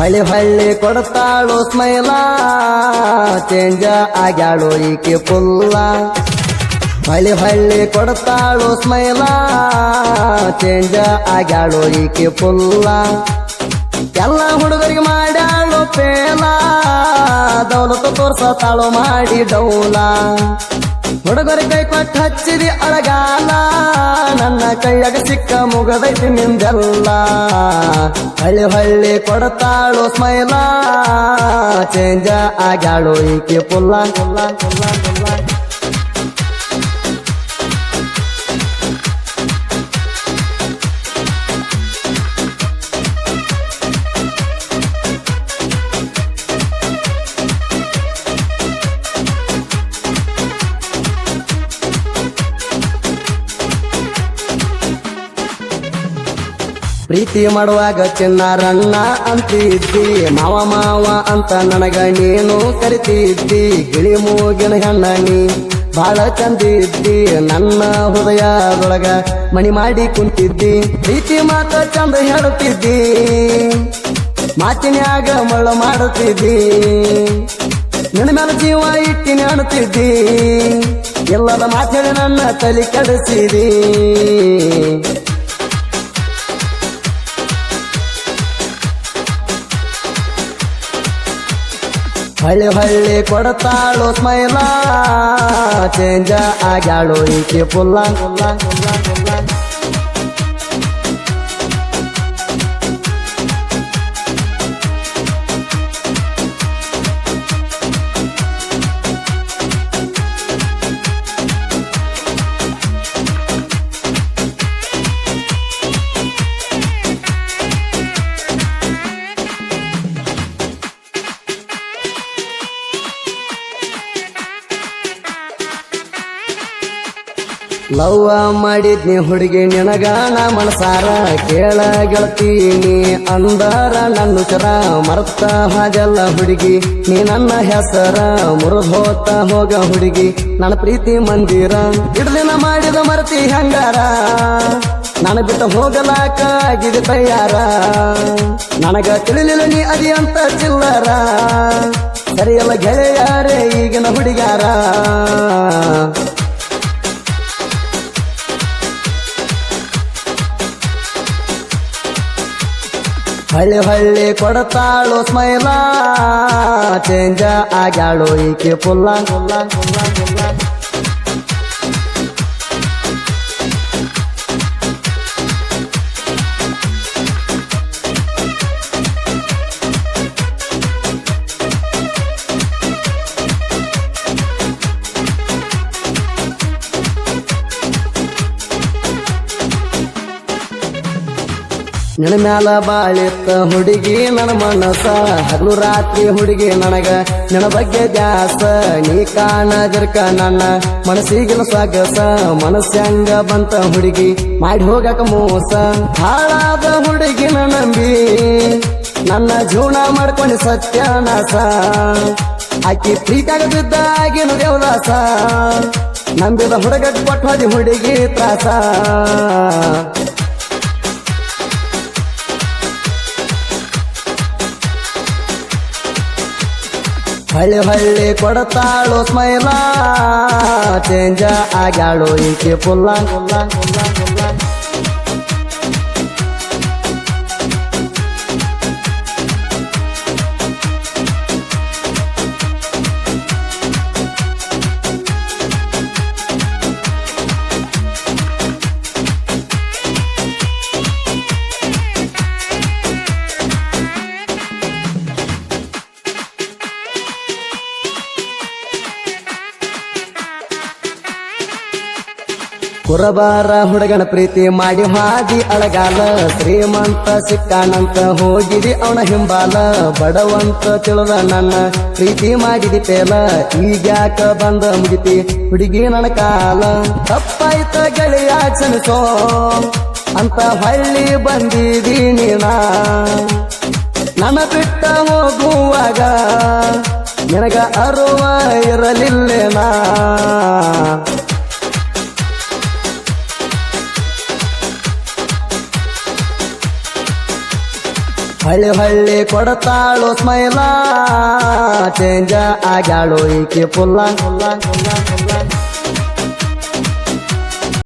ಹಳ್ಳಿ ಹಳ್ಳಿ ಕೊಡ್ತಾಳು ಸ್ಮೈಲ. ಚೇಂಜ ಆಗ್ಯಾಳು ಈಕೆ ಪುಲ್ಲ. ಹಳ್ಳಿ ಹಳ್ಳಿ ಕೊಡ್ತಾಳು ಸ್ಮೈಲ. ಚೇಂಜ ಆಗ್ಯಾಳು ಈಕೆ ಪುಲ್ಲ. ಎಲ್ಲ ಹುಡುಗರಿಗೆ ಮಾಡ್ಯಾಳು ಪೇಲ. ತೋರ್ಸ ತಾಳು ಮಾಡಿ ಡೌಲ. ಹುಡುಗರ ಕೈ ಕೊಟ್ಟು ಹಚ್ಚಿದಿ ಅಳಗಾಲ. ನನ್ನ ಕೈಯಾಗ ಸಿಕ್ಕ ಮುಗದೈತಿ ನಿಂದೆಲ್ಲ. ಹಳ್ಳಿ ಹಳ್ಳಿ ಕೊಡತಾಳು ಸ್ಮೈಲಾ. ಚೇಂಜ ಆಗ್ಯಾಳು ಈಕೆ ಪುಲ್ಲ ಪುಲ್ಲ ಪುಲ್ಲ ಪುಲ್ಲ. ಪ್ರೀತಿ ಮಾಡುವಾಗ ಚಿನ್ನಾರಣ್ಣ ಅಂತಿದ್ದಿ. ಮಾವ ಮಾವ ಅಂತ ನನಗ ನೀನು ಕರಿತಿದ್ದಿ. ಗಿಳಿ ಮೂಗಿನ ಹೆಣ್ಣ ನೀ ಬಾಳ ಚಂದಿದ್ದಿ. ನನ್ನ ಹೃದಯದೊಳಗ ಮಣಿ ಮಾಡಿ ಕುಂತಿದ್ದಿ. ಪ್ರೀತಿ ಮಾತ ಚಂದ ಹೇಳುತ್ತಿದ್ದಿ. ಮಾತಿನ್ಯಾಗ ಮಳ್ಳ ಮಾಡುತ್ತಿದ್ದಿ. ನಿನ್ನ ಮೇಲೆ ಜೀವ ಇಟ್ಟಿ ಅಣುತ್ತಿದ್ದಿ ಎಲ್ಲದ ಮಾತಿನ ನನ್ನ ತಲೆ ಕೆಡಿಸಿದಿ. ಹಳ್ಳಿ ಹಳ್ಳಿ ಕೊಡ್ತಾಳು ಸ್ಮೈಲ. ಚೇಂಜ ಆಗ್ಯಾಳು ಈಕೆ ಪುಲ್ಲ ಲವ್ವ ಮಾಡಿದ್ನಿ ಹುಡುಗಿ ನಿನಗಾನ ಮನಸಾರ ಕೇಳ ಗೆಳತೀನಿ ಅಂದರ ನನ್ನ ಚರ ಮರ್ತ ಹಾಜಲ್ಲ ಹುಡುಗಿ, ನೀ ನನ್ನ ಹೆಸರ ಮುರಿದೋತ ಹೋಗ ಹುಡುಗಿ, ನನ್ನ ಪ್ರೀತಿ ಮಂದಿರ. ಹಿಡ್ದಿನ ಮಾಡಿದ ಮರತಿ ಹಂಗಾರ? ನಾನು ಬಿಟ್ಟು ಹೋಗಲಾಕ ಗಿಡ ತಯಾರ. ನನಗ ತಿಳಿಲಿಲ್ಲ ನೀ ಅದಿ ಅಂತ ಚಿಲ್ಲರ. ಸರಿಯಲ್ಲ ಗೆಳೆಯಾರೇ ಈಗಿನ ಹುಡುಗಾರ ಹಳ್ಳಿ ಹಳ್ಳಿ ಕೊಡತಾಳು ಸ್ಮೈಲಾ. ಚೇಂಜ ಆಗ್ಯಾಳು ಈಕೆ ಪುಲ್ಲ ನಿನ್ನ ಮ್ಯಾಲ ಬಾಳಿತ್ತ ಹುಡುಗಿ ನನ್ನ ಮನಸ ಹಗಲು ರಾತ್ರಿ ಹುಡುಗಿ ನನಗ ನಿನ ಬಗ್ಗೆ ಜಾಸ ನೀ ಕಾಣದಿರ್ಕ ನನ್ನ ಮನಸ್ಸಿಗಿನ ಸಾಗಸ ಮನಸ್ಸಂಗ ಬಂತ ಹುಡುಗಿ, ಮಾಡಿ ಹೋಗಕ ಮೋಸ. ಹಾಳಾದ ಹುಡುಗಿನ ನಂಬಿ, ನನ್ನ ಜೀವನ ಮಾಡ್ಕೊಂಡು ಸತ್ಯನಾಸ. ಆಕಿ ಪ್ರೀತಾಗ ಬಿದ್ದಾಗಿನ ದೇವದಾಸ. ನಂಬಿದ ಹುಡುಗ ಕೊಟ್ಟು ಹುಡುಗಿ ತ್ರಾಸ. ಹಳ್ಳಿ ಹಳ್ಳಿ ಕೊಡತಾಳು ಸ್ಮೈಲ. ಚೇಂಜ ಆಗ್ಯಾಳು ಈಕೆ ಪುಲ್ಲ ಕುರಬಾರ ಹುಡುಗನ ಪ್ರೀತಿ ಮಾಡಿ ಹಾದಿ ಅಳಗಾಲ. ಶ್ರೀಮಂತ ಸಿಕ್ಕಾನಂತ ಹೋಗಿದಿ ಅವನ ಹಿಂಬಾಲ. ಬಡವಂತ ತಿಳಿದ ನನ್ನ ಪ್ರೀತಿ ಮಾಡಿದಿ ಪೇಲ. ಈಗ್ಯಾಕ ಬಂದ ಮುಗಿತಿ ಹುಡುಗಿ ನನ್ನ ಕಾಲ. ತಪ್ಪಾಯ್ತ ಗೆಳೆಯ ಕ್ಷಮಿಸೋ ಅಂತ ಹಳ್ಳಿ ಬಂದಿದಿ ನೀನಾ. ನನ್ನ ಬಿಟ್ಟ ಹೋಗುವಾಗ ನಿನಗ ಅರುವ ಇರಲಿಲ್ಲೇನಾ? ಹಳ್ಳಿ ಹಳ್ಳಿ ಕೊಡತಾಳು ಸ್ಮೈಲಾ. ಚೇಂಜ ಆಗ್ಯಾಳು ಈಕೆ ಪುಲ್ಲ.